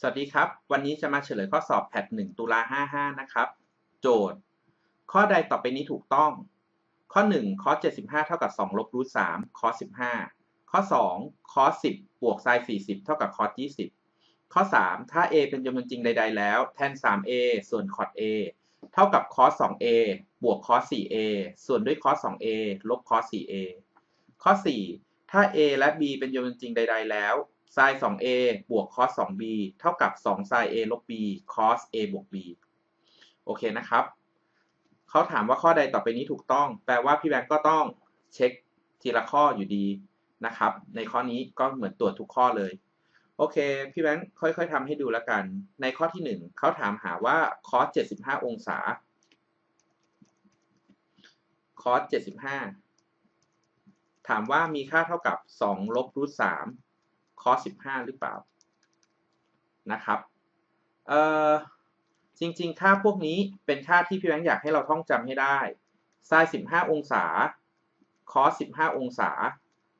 สวัสดีครับ วันนี้จะมาเฉลยข้อสอบแพท1ตุลา55 นะครับ โจทย์ ข้อใดต่อไปนี้ถูกต้อง ข้อ 1 คอส75 เท่ากับ 2 ลบรูท3คอส15 ข้อ 2 คอส10 บวกไซน์40 เท่ากับคอส20 ข้อ 3 ถ้า a เป็นจำนวนจริงใด ๆ แล้ว แทน 3a ส่วนคอส a เท่ากับคอส 2a บวกคอส 4a ส่วนด้วยคอส 2a ลบคอส 4a ข้อ 4 ถ้า a และ b เป็นจำนวนจริงใด ๆ แล้ว sin 2a บวก cos 2b เท่ากับ2 sin a ลบ b cos a บวก b โอเคนะครับ เขาถามว่าข้อใดต่อไปนี้ถูกต้อง แปลว่าพี่แบงก์ก็ต้องเช็คทีละข้ออยู่ดีนะครับ ในข้อนี้ก็เหมือนตรวจทุกข้อเลย โอเค พี่แบงก์ค่อยๆทำให้ดูแล้วกัน ในข้อที่ 1 เขาถามหาว่า cos 75 องศา cos 75 ถามว่ามีค่าเท่ากับ 2 ลบรูท3 คอส15หรือเปล่านะครับเอ่อจริง ๆ ค่าพวกนี้เป็นค่าที่พี่แบงค์อยากให้เราท่องจำให้ได้ไซน์15องศาคอส15องศา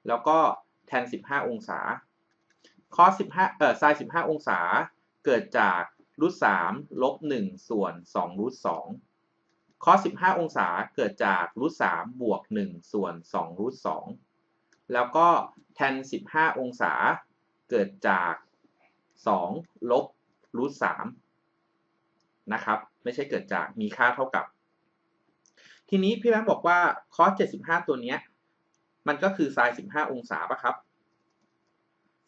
แล้วก็แทน15องศาคอส15เอ่อไซน์15องศา เกิดจากรูท3ลบ1ส่วน2รูท2คอส15องศาเกิดจากรูท3บวก1ส่วน2รูท2แล้วก็แทน15องศา เกิดจาก2ลบรูท3นะครับไม่ใช่เกิดจากมีค่าเท่ากับ ทีนี้พี่แบงค์บอกว่าคอส75ตัวนี้มันก็คือไซน์15องศาปะครับ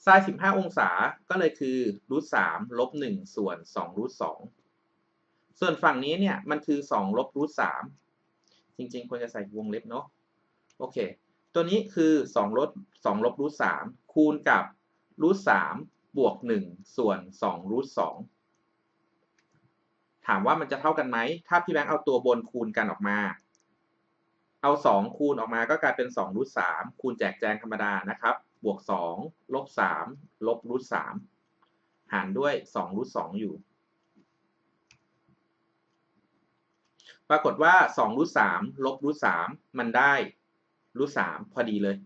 ไซน์15องศาก็เลยคือรูท3ลบ1ส่วน2รูท2ส่วนฝั่งนี้เนี่ยมันคือ2ลบรูท3จริง ๆ ควรจะใส่วงเล็บเนาะโอเค ตัวนี้คือ2ลบ2ลบรูท3คูณกับ รูทสามบวกหนึ่งส่วนสองรูทสองถามว่ามันจะเท่ากันไหม ถ้าพี่แบงค์เอาตัวบนคูณกันออกมา เอาสองคูณออกมาก็กลายเป็นสองรูทสามคูณแจกแจงธรรมดานะครับ บวกสองลบสามลบรูทสามหารด้วยสองรูทสองอยู่ ปรากฏว่าสองรูทสามลบรูทสามมันได้รูทสามพอดีเลย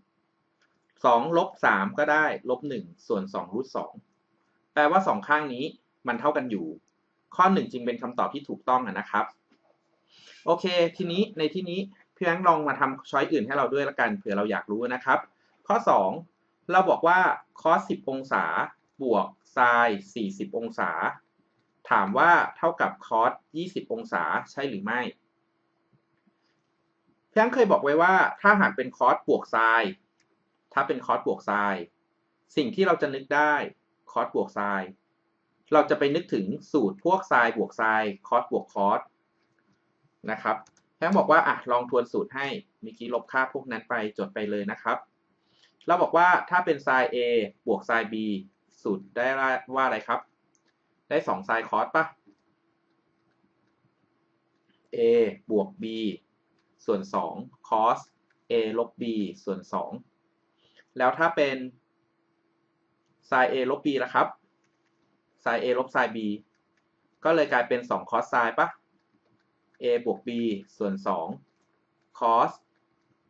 สองลบสามก็ได้ลบหนึ่งส่วนสองรูทสองแปลว่าสองข้างนี้มันเท่ากันอยู่ ข้อหนึ่งจึงเป็นคำตอบที่ถูกต้องนะครับ โอเค ทีนี้ในที่นี้พี่แบงลองมาทำช้อยอื่นให้เราด้วยละกันเผื่อเราอยากรู้นะครับ ข้อ 2 เราบอกว่าคอส10 องศาบวกไซน์40 องศา ถามว่าเท่ากับคอส20 องศาใช่หรือไม่พี่แบงเคยบอกไว้ว่าถ้าหากเป็นคอสบวกไซน์ ถ้าเป็นคอสบวกไซน์สิ่งที่เราจะนึกได้คอสบวกไซน์เราจะไปนึกถึงสูตรพวกไซน์บวกไซน์คอสบวกคอสนะครับแพงบอกว่าอะลองทวนสูตรให้เมื่อกี้ลบค่าพวกนั้นไปจดไปเลยนะครับ เราบอกว่าถ้าเป็นไซน์ A บวกไซน์ B สูตรได้ว่าอะไรครับ ได้2ไซน์คอสปะ A บวก B ส่วน2 cos A ลบ B ส่วน2 แล้วถ้าเป็น sin a ลบ b ละครับ sin a ลบ sin b ก็เลยกลายเป็น 2 cos sin ปะ a บวก b ส่วน 2 cos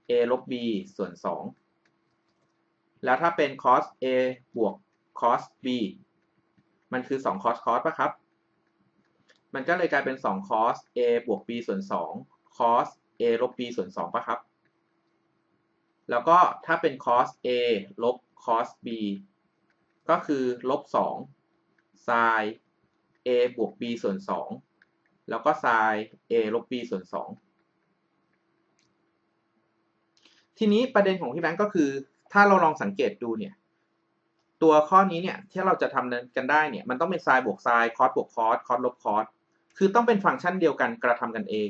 a ลบ b ส่วน 2 แล้วถ้าเป็น cos a บวก cos b มันคือ 2 cos cos ปะครับ มันก็เลยกลายเป็น 2 cos a บวก b ส่วน 2 cos a ลบ b ส่วน 2ปะครับ แล้วก็ถ้าเป็น cos a ลบ cos b ก็คือลบ2 sin a บวก b ส่วน 2 แล้วก็ sin a ลบ b ส่วน 2 ทีนี้ประเด็นของพี่แบงก์ก็คือ ถ้าเราลองสังเกตดูเนี่ย ตัวข้อนี้เนี่ย ที่เราจะทำกันได้เนี่ย มันต้องเป็น sin บวก sin cos บวก cos cos ลบ cos คือต้องเป็นฟังก์ชันเดียวกันกระทำกันเอง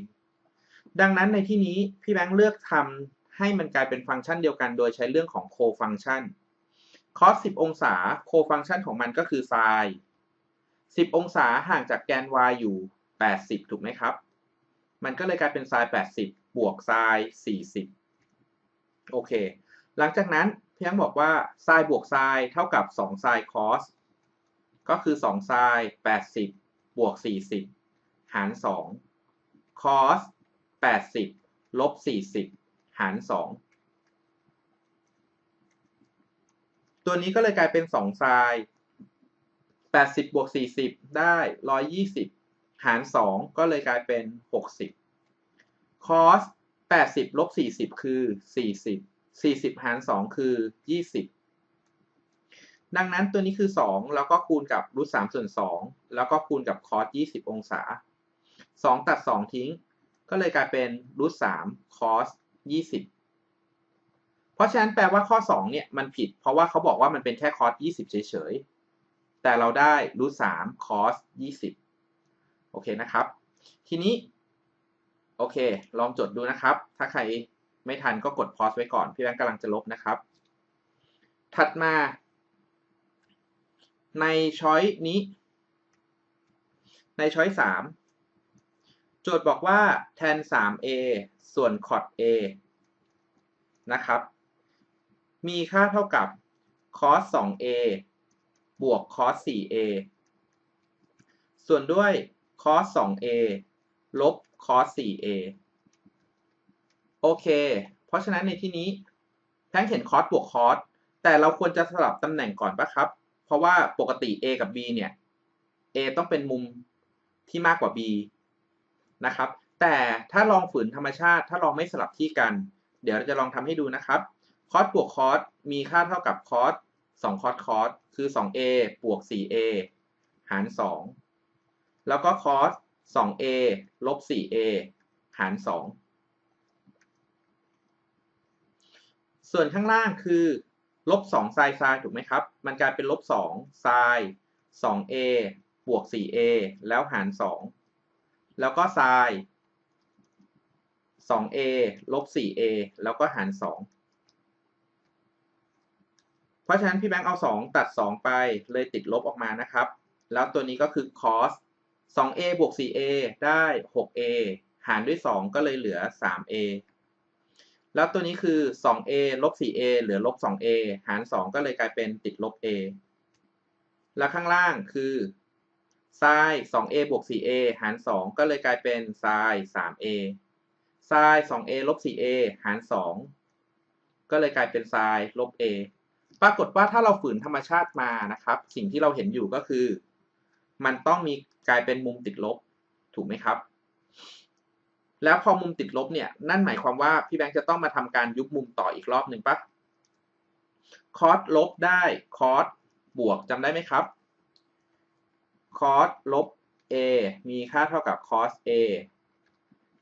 ดังนั้นในที่นี้พี่แบงค์เลือกทำ ให้มันกลายเป็นฟังก์ชันเดียวกัน โดยใช้เรื่องของโคฟังก์ชัน cos 10 องศาโคฟังก์ชันของมันก็คือ sin 10 องศาห่างจากแกน y อยู่ 80 ถูกไหมครับ มันก็เลยกลายเป็น sin 80 บวก sin 40 โอเค หลังจากนั้นเพียงบอกว่า sin บวก sin เท่ากับ2 sin cos ก็คือ2 sin 80 บวก 40 หาร 2 cos 80 ลบ 40 หารสองตัวนี้ก็เลยกลายเป็น2ไซน์80บวก40 ได้ 120 หาร 2 ก็เลยกลายเป็น 60 cos 80ลบ40 คือ 40 40 หาร 2 คือ 20 ดังนั้นตัวนี้คือ 2 แล้วก็คูณกับรูท3ส่วน 2 แล้วก็คูณกับ cos 20 องศา 2 ตัด 2 ทิ้ง ก็เลยกลายเป็นรูท3 cos 20 เพราะฉะนั้นแปลว่าข้อ 2 เนี่ยมันผิด เพราะว่าเขาบอกว่ามันเป็นแค่ cos 20 เฉยๆ แต่เราได้รูท3 cos 20 โอเคนะครับ ทีนี้ โอเค ลองจดดูนะครับ ถ้าใครไม่ทันก็กดพอสไว้ก่อน พี่แบงค์กำลังจะลบนะครับ ถัดมา ในช้อยนี้ ในช้อย3 โจทย์บอกว่า tan 3a ส่วน cot a นะครับ มีค่าเท่ากับ cos 2a บวก cos 4a ส่วนด้วย cos 2a ลบ cos 4a โอเค เพราะฉะนั้นในที่นี้แท่งเห็น cos บวก cos แต่เราควรจะสลับตำแหน่งก่อนปะครับ เพราะว่าปกติ a กับ b เนี่ย a ต้องเป็นมุมที่มากกว่า b นะครับ แต่ถ้าลองฝืนธรรมชาติ ถ้าลองไม่สลับที่กัน เดี๋ยวเราจะลองทำให้ดูนะครับ cos บวก cos มีค่าเท่ากับ cos 2 cos cos คือ 2a บวก 4a หาร 2 แล้วก็ cos 2a ลบ 4a หาร 2 ส่วนข้างล่างคือลบ2ไซน์ไซน์ถูกไหมครับ มันกลายเป็นลบ2ไซน์ 2a บวก 4a แล้วหาร 2 แล้วก็ไซน์ 2a ลบ 4a แล้วก็หาร 2 เพราะฉะนั้นพี่แบงค์เอา 2 ตัด 2 ไปเลยติดลบออกมานะครับ แล้วตัวนี้ก็คือ cos 2a บวก 4a ได้ 6a หารด้วย 2 ก็เลยเหลือ 3a แล้วตัวนี้คือ 2a ลบ 4a เหลือลบ 2a หาร 2 ก็เลยกลายเป็นติดลบ a แล้วข้างล่างคือ sin 2a บวก 4a หาร 2 ก็เลยกลายเป็น sin 3a sin 2a ลบ 4a หาร 2 ก็เลยกลายเป็น sin ลบ a ปรากฏว่าถ้าเราฝืนธรรมชาติมานะครับ สิ่งที่เราเห็นอยู่ก็คือ มันต้องมีกลายเป็นมุมติดลบ ถูกไหมครับ แล้วพอมุมติดลบเนี่ย นั่นหมายความว่าพี่แบงค์จะต้องมาทำการยุบมุมต่ออีกรอบหนึ่งปะคอสลบได้คอสบวกจำได้ไหมครับ คอสลบ a มีค่าเท่ากับ cos a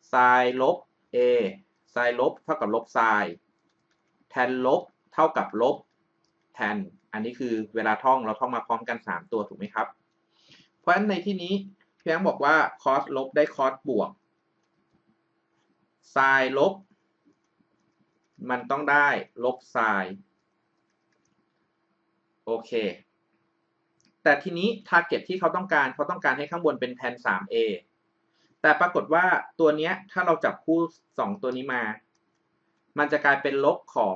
ไซน์ลบ a ไซน์ลบเท่ากับลบไซน์แทนลบเท่ากับลบแทนอันนี้คือเวลาท่องเราท่องมาพร้อมกัน 3 ตัวถูกไหมครับ เพราะฉะนั้นในที่นี้พี่แบงบอกว่า cos ลบได้ cos บวกไซน์ลบ มันต้องได้ลบไซน์โอเค แต่ทีนี้ target ที่เขาต้องการเขาต้องการให้ข้างบนเป็น tan 3a แต่ปรากฏว่าตัวเนี้ยถ้าเราจับคู่ 2 ตัวนี้มา มันจะกลายเป็นลบของ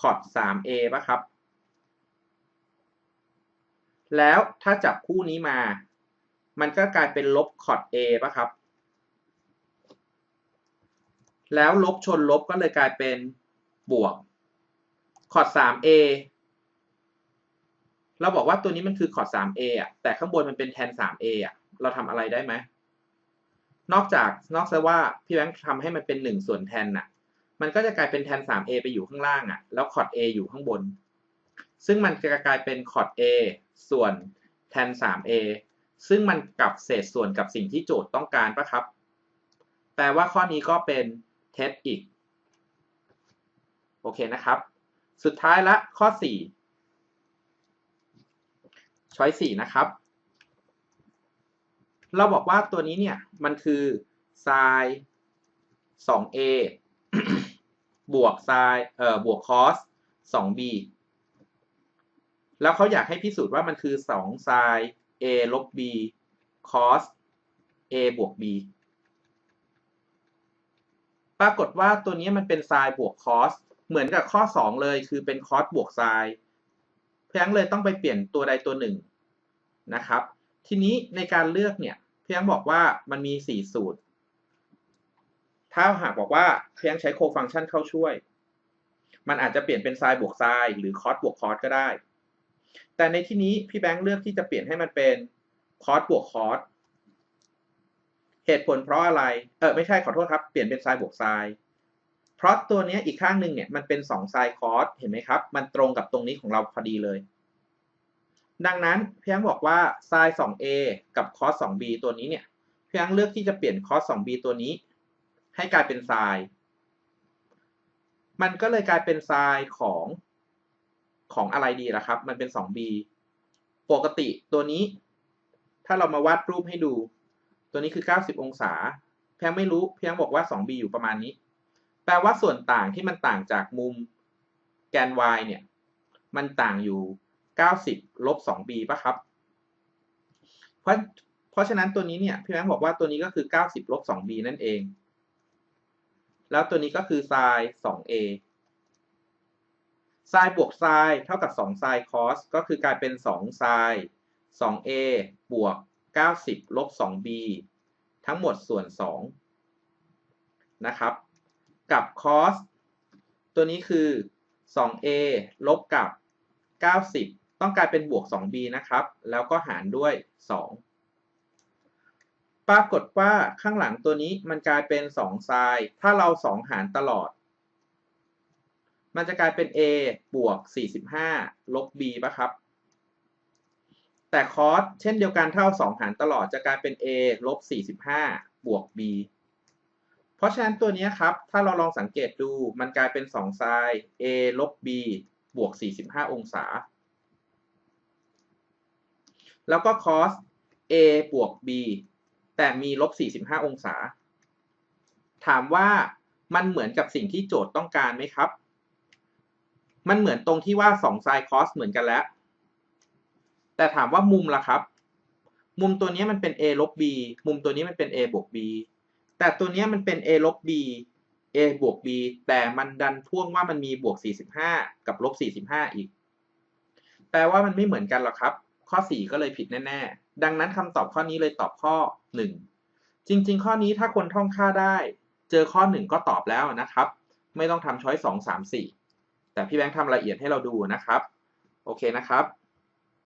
cot 3a ป่ะครับ แล้วถ้าจับคู่นี้มา มันก็กลายเป็นลบ cot a ป่ะครับ แล้วลบชนลบก็เลยกลายเป็นบวก cot 3a เราบอกว่าตัวนี้มันคือ cot 3a อะ แต่ข้างบนมันเป็น tan 3a อะ เราทำอะไรได้ไหม นอกจาก นอกจากว่าพี่แบงค์ทำให้มันเป็น 1 ส่วน tan น่ะ มันก็จะกลายเป็น tan 3a ไปอยู่ข้างล่างอะ แล้ว cot a อยู่ข้างบน ซึ่งมันจะกลายเป็น cot a ส่วน tan 3a ซึ่งมันกลับเศษส่วนกับสิ่งที่โจทย์ต้องการปะครับ แปลว่าข้อนี้ก็เป็นเท็จอีก โอเคนะครับ สุดท้ายละข้อ 4 ช้อย4นะครับ เราบอกว่าตัวนี้เนี่ยมันคือ sin 2a บวก sin เอ่อบวก cos 2b แล้วเขาอยากให้พิสูจน์ว่ามันคือ2 sin a ลบ b cos a บวก b ปรากฏว่าตัวนี้มันเป็น sin บวก cos เหมือนกับข้อ 2 เลย คือเป็น cos บวก sin เพียงเลยต้องไปเปลี่ยนตัวใดตัวหนึ่งนะครับ ทีนี้ในการเลือกเนี่ยเพียงบอกว่ามันมี 4 สูตร ถ้าหากบอกว่าเพียงใช้โคฟังชันเข้าช่วย มันอาจจะเปลี่ยนเป็น sin บวก sin หรือ cos บวก cos ก็ได้ แต่ในที่นี้พี่แบงค์เลือกที่จะเปลี่ยนให้มันเป็นคอสบวกคอสเหตุผลเพราะอะไร เออไม่ใช่ขอโทษครับ เปลี่ยนเป็นไซน์บวกไซน์ เพราะตัวนี้อีกข้างหนึ่งเนี่ยมันเป็น2ไซน์คอสเห็นไหมครับ มันตรงกับตรงนี้ของเราพอดีเลย ดังนั้นพี่ยังบอกว่าไซน์ 2a กับคอส 2b ตัวนี้เนี่ยพี่ยังเลือกที่จะเปลี่ยนคอส 2b ตัวนี้ ให้กลายเป็นไซน์มันก็เลยกลายเป็นไซน์ของของอะไรดีล่ะครับ มันเป็น 2b ปกติตัวนี้ ถ้าเรามาวาดรูปให้ดู ตัวนี้คือ 90 องศา เพียงไม่รู้ เพียงบอกว่า 2b อยู่ประมาณนี้ ลว่าส่วนต่างที่มันต่างจากมุมแกน y เนี่ย มันต่างอยู่ 90 ลบ 2b ป่ะครับ เพราะ เพราะฉะนั้นตัวนี้เนี่ย พี่แบงค์บอกว่าตัวนี้ก็คือ 90 ลบ 2b นั่นเอง แล้วตัวนี้ก็คือ sin 2a ไซน์บวกไซน์เท่ากับ2ไซน์คอสก็คือกลายเป็น2ไซน์ 2a บวก 90 ลบ 2b ทั้งหมดส่วน 2 นะครับ กับคอสตัวนี้คือ 2a ลบกับ 90 ต้องกลายเป็นบวก 2b นะครับ แล้วก็หารด้วย 2 ปรากฏว่าข้างหลังตัวนี้มันกลายเป็น2ไซน์ถ้าเรา 2 หารตลอด มันจะกลายเป็น a บวก 45 ลบ b ปะครับ แต่คอสเช่นเดียวกันเท่า 2 หารตลอดจะกลายเป็น a ลบ 45 บวก b เพราะฉะนั้นตัวนี้ครับ ถ้าเราลองสังเกตดูมันกลายเป็น2ไซน์ a ลบ b บวก 45 องศา แล้วก็คอส a บวก b แต่มีลบ 45 องศา ถามว่ามันเหมือนกับสิ่งที่โจทย์ต้องการไหมครับ มันเหมือนตรงที่ว่า2ไซน์คอสเหมือนกันแล้ว แต่ถามว่ามุมล่ะครับ มุมตัวนี้มันเป็น a ลบ b มุมตัวนี้มันเป็น a บวก b แต่ตัวนี้มันเป็น a ลบ b a บวก b แต่มันดันพ่วงว่ามันมีบวก 45 กับลบ 45 อีก แปลว่ามันไม่เหมือนกันหรอกครับ ข้อ 4 ก็เลยผิดแน่ ๆ ดังนั้นคำตอบข้อนี้เลยตอบข้อ 1 จริง ๆ ข้อนี้ถ้าคนท่องค่าได้ เจอข้อ 1 ก็ตอบแล้วนะครับ ไม่ต้องทำช้อย 2 3 4 แต่พี่แบงค์ทำละเอียดให้เราดูนะครับ โอเคนะครับ